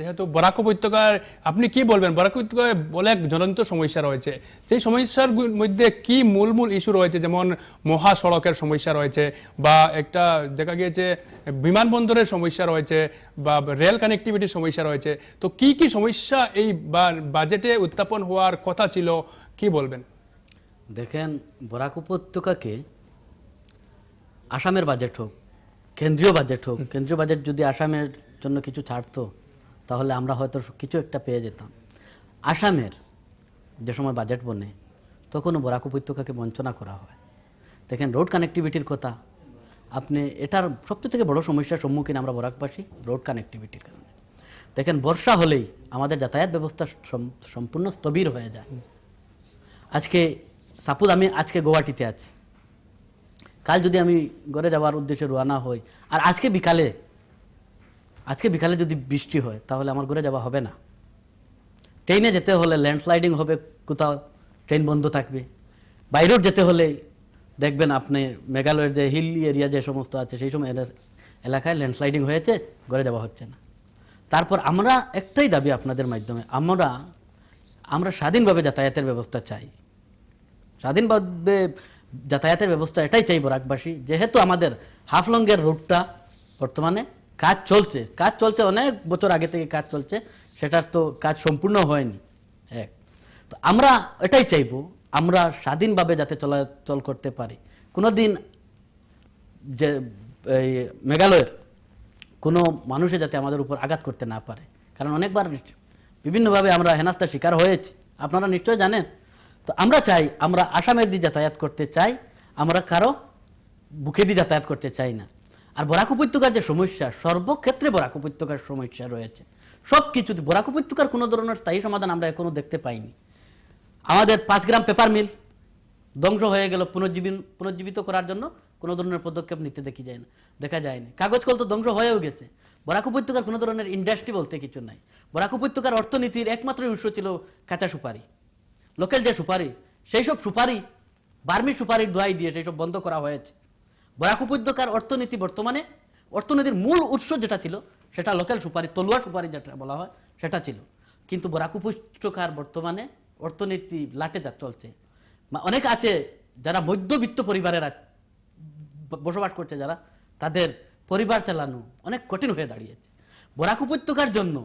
যেহেতু বরাক উপত্যকার, আপনি কি বলবেন? বরাক উপত্যকায় অনেক জ্বলন্ত সমস্যা রয়েছে। সেই সমস্যার মধ্যে কি মূল মূল ইস্যু রয়েছে? যেমন মহাসড়কের সমস্যা রয়েছে বা একটা দেখা গিয়েছে বিমানবন্দরের সমস্যা রয়েছে বা রেল কানেক্টিভিটির সমস্যা রয়েছে। তো কি কি সমস্যা এই বাজেটে উত্থাপন হওয়ার কথা ছিল? কি বলবেন? দেখেন, বরাক উপত্যকাকে আসামের বাজেট হোক, কেন্দ্রীয় বাজেট হোক, কেন্দ্রীয় বাজেট যদি আসামের জন্য কিছু ছাড়তো তাহলে আমরা হয়তো কিছু একটা পেয়ে যেতাম। আসামের যে সময় বাজেট বনে, তখনও বরাক উপত্যকাকে বঞ্চনা করা হয়। দেখেন রোড কানেক্টিভিটির কথা। আপনি, এটার সবচেয়ে থেকে বড় সমস্যার সম্মুখীন আমরা বরাকবাসী রোড কানেক্টিভিটির কারণে। দেখেন, বর্ষা হলেই আমাদের যাতায়াত ব্যবস্থা সম্পূর্ণ স্থবির হয়ে যায়। আজকে সাপোজ আমি আজকে গুয়াহাটিতে আছি। কাল যদি আমি ঘরে যাওয়ার উদ্দেশ্যে রওনা হই, আর আজকে বিকালে আজকে বিকালে যদি বৃষ্টি হয়, তাহলে আমার ঘুরে যাওয়া হবে না। ট্রেনে যেতে হলে ল্যান্ডস্লাইডিং হবে, কোথাও ট্রেন বন্ধ থাকবে। বাইরেও যেতে হলে দেখবেন আপনি মেঘালয়ের যে হিল এরিয়া যে সমস্ত আছে, সেই সময় এলা- এলাকায় ল্যান্ডস্লাইডিং হয়েছে, ঘরে যাওয়া হচ্ছে না। তারপর আমরা একটাই দাবি আপনাদের মাধ্যমে, আমরা আমরা স্বাধীনভাবে যাতায়াতের ব্যবস্থা চাই। স্বাধীনভাবে যাতায়াতের ব্যবস্থা এটাই চাই বরাকবাসী যেহেতু আমাদের হাফলংয়ের রুটটা বর্তমানে কাজ চলছে। কাজ চলছে, অনেক বছর আগে থেকে কাজ চলছে, সেটার তো কাজ সম্পূর্ণ হয়নি। এক। তো আমরা এটাই চাইব, আমরা স্বাধীনভাবে যাতে চলাচল করতে পারি। কোনোদিন যে, এই মেঘালয়ের কোনো মানুষে যাতে আমাদের উপর আঘাত করতে না পারে। কারণ অনেকবার বিভিন্নভাবে আমরা হেনাস্তার শিকার হয়েছি। আপনারা নিশ্চয় জানেন। তো আমরা চাই, আমরা আসামের দিয়ে যাতায়াত করতে চাই, আমরা কারও বুকে দিয়ে যাতায়াত করতে চাই না। আর বরাক উপত্যকার যে সমস্যা, সর্বক্ষেত্রে বরাক উপত্যকার সমস্যা রয়েছে। সব কিছুতে বরাক উপত্যকার কোনো ধরনের স্থায়ী সমাধান আমরা এখনও দেখতে পাইনি। আমাদের পাঁচ গ্রাম পেপার মিল ধ্বংস হয়ে গেল পুনর্জীবন পুনর্জীবিত করার জন্য। কোনো ধরনের পদক্ষেপ নিতে দেখি যায় না, দেখা যায়নি। কাগজ কল তো ধ্বংস হয়েও গেছে। বরাক উপত্যকার কোনো ধরনের ইন্ডাস্ট্রি বলতে কিছু নাই। বরাক উপত্যকার অর্থনীতির একমাত্র উৎস ছিল কাঁচা সুপারি। লোকাল যে সুপারি সেই সব সুপারি, বার্মি সুপারির দোয়াই দিয়ে সেই সব বন্ধ করা হয়েছে। বরাক উপত্যকার অর্থনীতি বর্তমানে, অর্থনীতির মূল উৎস যেটা ছিল, সেটা লোকাল সুপারি, তলুয়া সুপারি যেটা বলা হয়, সেটা ছিল। কিন্তু বরাক উপত্যকার বর্তমানে অর্থনীতি লাটে যা চলছে। অনেক আছে যারা মধ্যবিত্ত পরিবারের বসবাস করছে যারা, তাদের পরিবার চালানো অনেক কঠিন হয়ে দাঁড়িয়েছে। বরাক উপত্যকার জন্য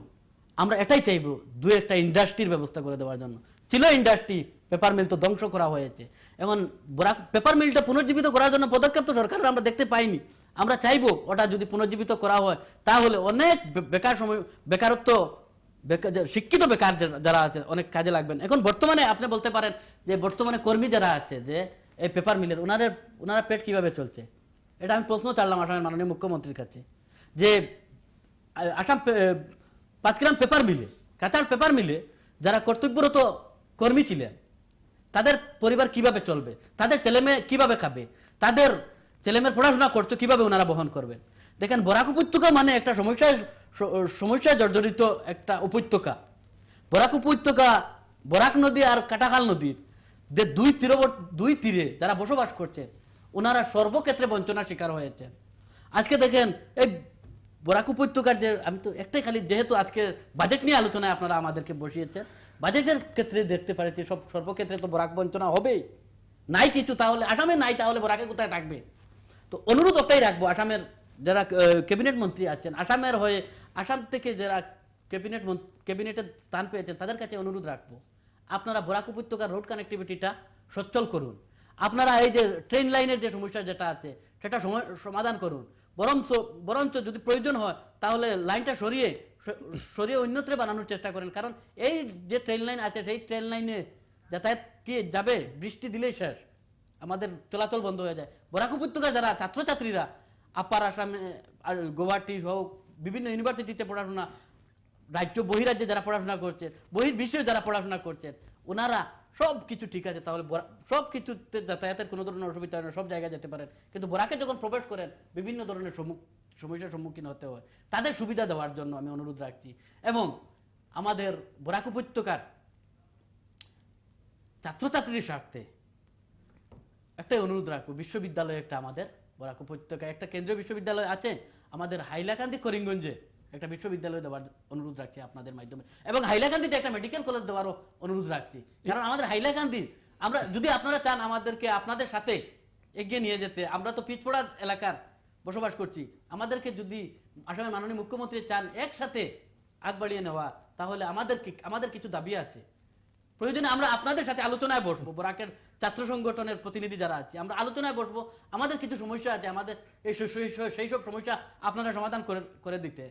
আমরা এটাই চাইব দু একটা ইন্ডাস্ট্রির ব্যবস্থা করে দেওয়ার জন্য। ছিল ইন্ডাস্ট্রি পেপার মিল তো ধ্বংস করা হয়েছে। এখন পেপার মিলটা পুনর্জীবিত করার জন্য পদক্ষেপ তো সরকারের আমরা দেখতে পাইনি। আমরা চাইব ওটা যদি পুনর্জীবিত করা হয়, তাহলে অনেক বেকার সময় বেকারত্ব বেকার শিক্ষিত বেকার যারা আছে, অনেক কাজে লাগবেন। এখন বর্তমানে আপনি বলতে পারেন যে বর্তমানে কর্মী যারা আছে, যে এই পেপার মিলের ওনাদের ওনারা পেট কীভাবে চলছে? এটা আমি প্রশ্ন চাইলাম আসামের মাননীয় মুখ্যমন্ত্রীর কাছে। যে আসাম পে- পাঁচগ্রাম পেপার মিলে কাঁচাল পেপার মিলে যারা কর্তব্যরত কর্মী ছিলেন। তাদের পরিবার কীভাবে চলবে? তাদের ছেলেমেয়ে কীভাবে খাবে? তাদের ছেলেমেয়ের পড়াশোনা করতে কীভাবে ওনারা বহন করবেন? দেখেন, বরাক উপত্যকা মানে একটা সমস্যায় সমস্যায় জর্জরিত একটা উপত্যকা। বরাক উপত্যকা, বরাক নদী আর কাটাখাল নদীর যে দুই তীরবর্তী, দুই তীরে যারা বসবাস করছেন, ওনারা সর্বক্ষেত্রে বঞ্চনার শিকার হয়েছেন। আজকে দেখেন, এই বরাক উপত্যকার যে আমি তো একটাই খালি যেহেতু আজকে বাজেট নিয়ে আলোচনায় আপনারা আমাদেরকে বসিয়েছেন বাজেটের ক্ষেত্রে দেখতে পারেছি সব সর্বক্ষেত্রে তো বরাক বঞ্চনা হবেই। নাই কিছু, তাহলে আসামে নাই, তাহলে বরাকে কোথায় থাকবে? তো অনুরোধ ওটাই রাখব, আসামের যারা ক্যাবিনেট মন্ত্রী আছেন, আসামের হয়ে, আসাম থেকে যারা ক্যাবিনেট ক্যাবিনেটের স্থান পেয়েছেন, তাদের কাছে অনুরোধ রাখব, আপনারা বরাক উপত্যকার রোড কানেক্টিভিটিটা সচ্ছল করুন। আপনারা এই যে ট্রেন লাইনের যে সমস্যা যেটা আছে, সেটা সমাধান করুন। বরঞ্চ বরঞ্চ যদি প্রয়োজন হয়, তাহলে লাইনটা সরিয়ে সরিয়ে অন্যত্রে বানানোর চেষ্টা করেন। কারণ এই যে ট্রেন লাইন আছে, সেই ট্রেন লাইনে যাতায়াত কি যাবে? বৃষ্টি দিলেই শেষ। আমাদের চলাচল বন্ধ হয়ে যায়। বরাক উপত্যকার যারা ছাত্রছাত্রীরা, আপার আসামে, আর গুয়াহাটি হোক, বিভিন্ন ইউনিভার্সিটিতে পড়াশোনা, রাজ্য বহিরাজ্যে যারা পড়াশোনা করছে বহির্বিশ্বে যারা পড়াশোনা করছেন, ওনারা সব কিছু ঠিক আছে, তাহলে সব কিছুতে যাতায়াতের কোনো ধরনের অসুবিধা হয় না, সব জায়গায় যেতে পারেন। কিন্তু বরাকে যখন প্রবেশ করেন, বিভিন্ন ধরনের সমস্যার সম্মুখীন হতে হয়। তাদের সুবিধা দেওয়ার জন্য আমি অনুরোধ রাখছি। এবং আমাদের বরাক উপত্যকার ছাত্রছাত্রীর স্বার্থে একটাই অনুরোধ রাখব, বিশ্ববিদ্যালয় একটা আমাদের বরাক উপত্যকায় একটা কেন্দ্রীয় বিশ্ববিদ্যালয় আছে, আমাদের হাইলাকান্দি করিমগঞ্জে। একটা বিশ্ববিদ্যালয় দেওয়ার অনুরোধ রাখছি আপনাদের মাধ্যমে। এবং হাইলাকান্দিতে একটা মেডিকেল কলেজ দেওয়ারও অনুরোধ রাখছি। কারণ আমাদের হাইলাকান্দি, আমরা যদি আপনারা চান আমাদেরকে আপনাদের সাথে এগিয়ে নিয়ে যেতে, আমরা তো পিছপড়া এলাকার বসবাস করছি, আমাদেরকে যদি আসামের মাননীয় মুখ্যমন্ত্রী চান একসাথে আগ বাড়িয়ে নেওয়া, তাহলে আমাদের কি- আমাদের কিছু দাবি আছে। প্রয়োজনে আমরা আপনাদের সাথে আলোচনায় বসবো, বরাকের ছাত্র সংগঠনের প্রতিনিধি যারা আছে, আমরা আলোচনায় বসবো। আমাদের কিছু সমস্যা আছে, আমাদের এই সেই সব সমস্যা আপনারা সমাধান করে করে দিতে।